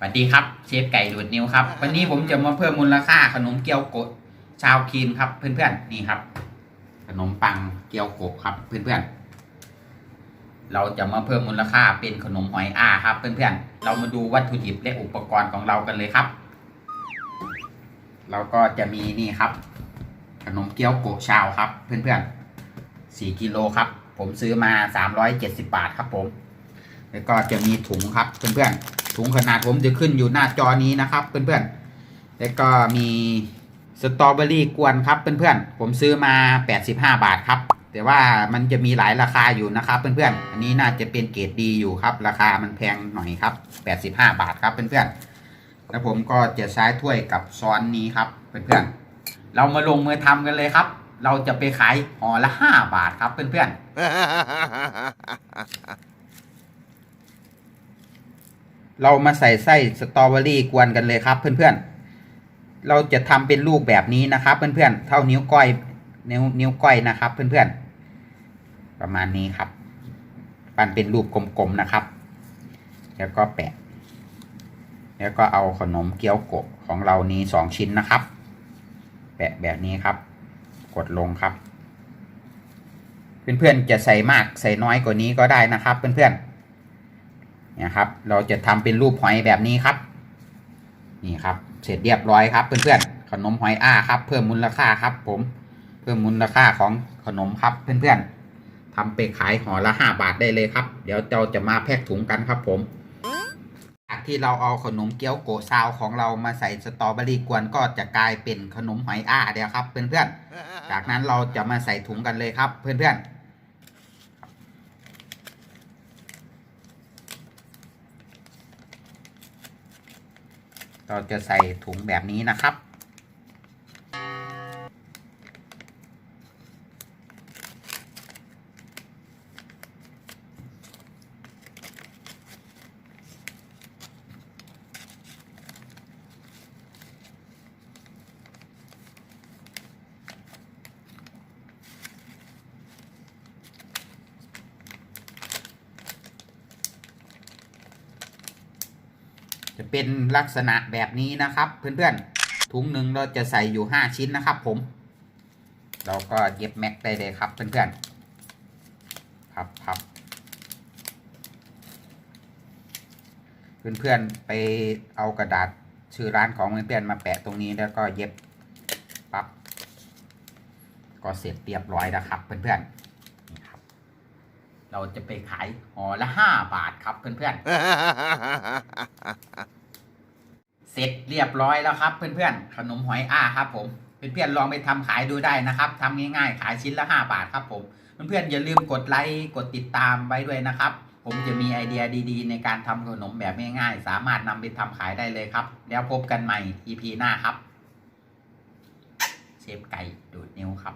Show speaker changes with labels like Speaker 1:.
Speaker 1: สวัสดีครับเชฟไก่ดูดนิ้วครับ วันนี้ผมจะมาเพิ่มมูลค่าขนมเกี๊ยวโกะชาวคีนครับเพื่อนๆนี่ครับ ขนมปังเกี๊ยวโกะครับเพื่อนๆเราจะมาเพิ่มมูลค่าเป็นขนมหอยอ้าครับ เพื่อนๆเรามาดูวัตถุดิบและอุปกรณ์ของเรากันเลยครับ เราก็จะมีนี่ครับ ขนมเกี๊ยวโกะชาวครับ เพื่อนๆสี่กิโลครับ ผมซื้อมาสามร้อยเจ็ดสิบาทครับผม แล้วก็จะมีถุงครับเพื่อนๆ ถุงขนาดผมจะขึ้นอยู่หน้าจอนี้นะครับ เพื่อนๆ แล้วก็มีสตรอเบอรี่กวนครับเพื่อนๆ ผมซื้อมา 85 บาทครับ แต่ว่ามันจะมีหลายราคาอยู่นะครับเพื่อนๆ อันนี้น่าจะเป็นเกรดดีอยู่ครับ ราคามันแพงหน่อยครับ 85 บาทครับเพื่อนๆ แล้วผมก็จะใช้ถ้วยกับซ้อนนี้ครับเพื่อนๆ เรามาลงมือทำกันเลยครับ เราจะไปขายห่อละ 5 บาทครับเพื่อนๆ เรามาใส่ไส้สตรอเบอรี่กวนกันเลยครับ เพื่อนๆ เราจะทำเป็นลูกแบบนี้นะครับ เพื่อนๆ เท่านิ้วก้อยนิ้วนิ้วก้อยนะครับ เพื่อนๆ ประมาณนี้ครับ ปั้นเป็นรูปกลมๆนะครับ แล้วก็แปะ แล้วก็เอาขนมเกี๊ยวโกะของเรานี้สองชิ้นนะครับ แปะแบบนี้ครับ กดลงครับ เพื่อนๆ จะใส่มากใส่น้อยกว่านี้ก็ได้นะครับ เพื่อนๆ นี่ยครับ เราจะทำเป็นรูปหอยแบบนี้ครับ นี่ครับ เสร็จเรียบร้อยครับ เพื่อนๆ ขนมหอยอ้าครับ เพิ่มมูลค่าครับ ผม เพิ่มมูลค่าของขนมครับ เพื่อนๆทำไปขายห่อละห้าบาทได้เลยครับ เดี๋ยวเราจะมาแพ็กถุงกันครับผมจากที่เราเอาขนมเกี๊ยวโกซาวของเรามาใส่สตรอเบอรี่กวนก็จะกลายเป็นขนมหอยอ้าเดียวครับ เพื่อนๆ จากนั้นเราจะมาใส่ถุงกันเลยครับ เพื่อนๆ เราจะใส่ถุงแบบนี้นะครับ จะเป็นลักษณะแบบนี้นะครับเพื่อนๆถุงหนึ่งเราจะใส่อยู่ 5 ชิ้นนะครับผม เราก็เย็บแม็กได้เลยครับเพื่อนๆพับพับเพื่อนๆไปเอากระดาษชื่อร้านของเพื่อนๆมาแปะตรงนี้แล้วก็เย็บปับ๊บก็เสร็จเรียบร้อยแล้วครับเพื่อนๆ เราจะไปขายห่อละห้าบาทครับเพื่อนๆ เสร็จเรียบร้อยแล้วครับ เพื่อนๆ ขนมหอยอ้าครับ ผม เพื่อนๆลองไปทำขายดูได้นะครับทำง่ายๆ ขายชิ้นละ5บาทครับ ผม เพื่อนๆอย่าลืมกดไลค์กดติดตามไว้ด้วยนะครับ ผมจะมีไอเดียดี ๆ ในการทำขนมแบบง่ายๆ สามารถนำไปทำขายได้เลยครับ แล้วพบกันใหม่ EP หน้าครับ เชฟไก่ดูดนิ้วครับ